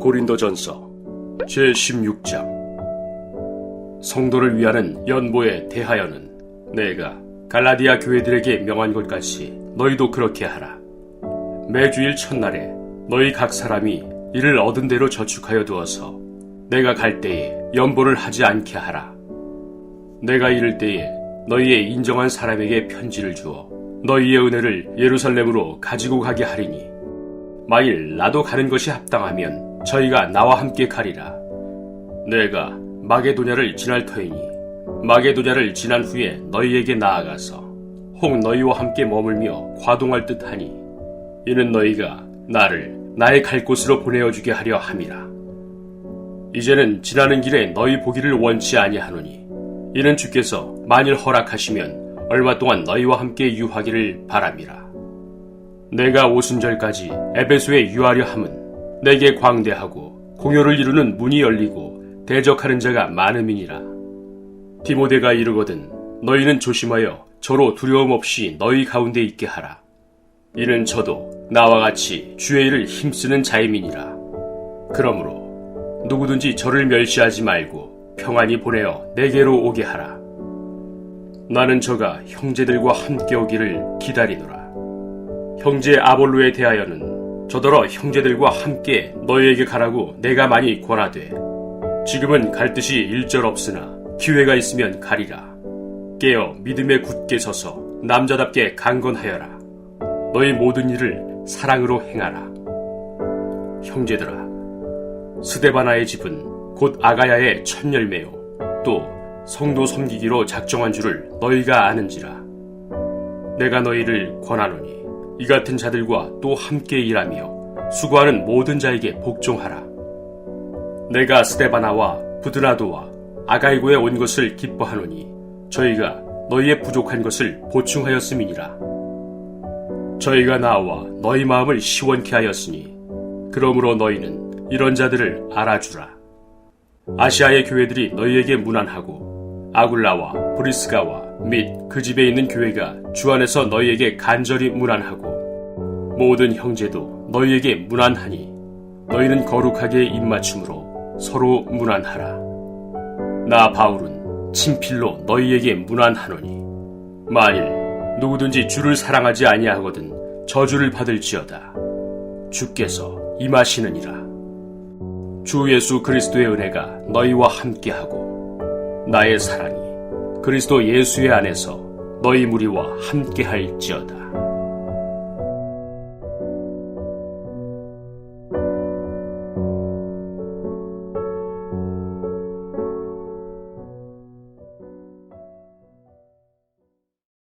고린도전서 제16장 성도를 위하는 연보에 대하여는 내가 갈라디아 교회들에게 명한 것 같이 너희도 그렇게 하라. 매주일 첫날에 너희 각 사람이 이를 얻은 대로 저축하여 두어서 내가 갈 때에 연보를 하지 않게 하라. 내가 이를 때에 너희의 인정한 사람에게 편지를 주어 너희의 은혜를 예루살렘으로 가지고 가게 하리니 만일 나도 가는 것이 합당하면 저희가 나와 함께 가리라. 내가 마게도냐를 지날 터이니 마게도냐를 지난 후에 너희에게 나아가서 혹 너희와 함께 머물며 과동할 듯하니 이는 너희가 나를 나의 갈 곳으로 보내어 주게 하려 함이라. 이제는 지나는 길에 너희 보기를 원치 아니하노니 이는 주께서 만일 허락하시면 얼마 동안 너희와 함께 유하기를 바람이라. 내가 오순절까지 에베소에 유하려 함은 내게 광대하고 공효를 이루는 문이 열리고 대적하는 자가 많음이니라. 디모데가 이르거든 너희는 조심하여 저로 두려움 없이 너희 가운데 있게 하라. 이는 저도 나와 같이 주의 일을 힘쓰는 자임이니라. 그러므로 누구든지 저를 멸시하지 말고 평안히 보내어 내게로 오게 하라. 나는 저가 형제들과 함께 오기를 기다리노라. 형제 아볼로에 대하여는 저더러 형제들과 함께 너희에게 가라고 내가 많이 권하되 지금은 갈 뜻이 일절 없으나 기회가 있으면 가리라. 깨어 믿음에 굳게 서서 남자답게 강건하여라. 너희 모든 일을 사랑으로 행하라. 형제들아, 스데바나의 집은 곧 아가야의 첫 열매요. 또 성도 섬기기로 작정한 줄을 너희가 아는지라. 내가 너희를 권하노니 이 같은 자들과 또 함께 일하며 수고하는 모든 자에게 복종하라. 내가 스데바나와 부드라도와 아가이고에 온 것을 기뻐하노니 저희가 너희의 부족한 것을 보충하였음이니라. 저희가 나와 너희 마음을 시원케 하였으니 그러므로 너희는 이런 자들을 알아주라. 아시아의 교회들이 너희에게 무난하고 아굴라와 브리스가와 및 그 집에 있는 교회가 주 안에서 너희에게 간절히 무난하고 모든 형제도 너희에게 무난하니 너희는 거룩하게 입맞춤으로 서로 무난하라. 나 바울은 친필로 너희에게 무난하노니 만일 누구든지 주를 사랑하지 아니하거든 저주를 받을지어다. 주께서 임하시느니라. 주 예수 그리스도의 은혜가 너희와 함께하고 나의 사랑이 그리스도 예수의 안에서 너희 무리와 함께 할지어다.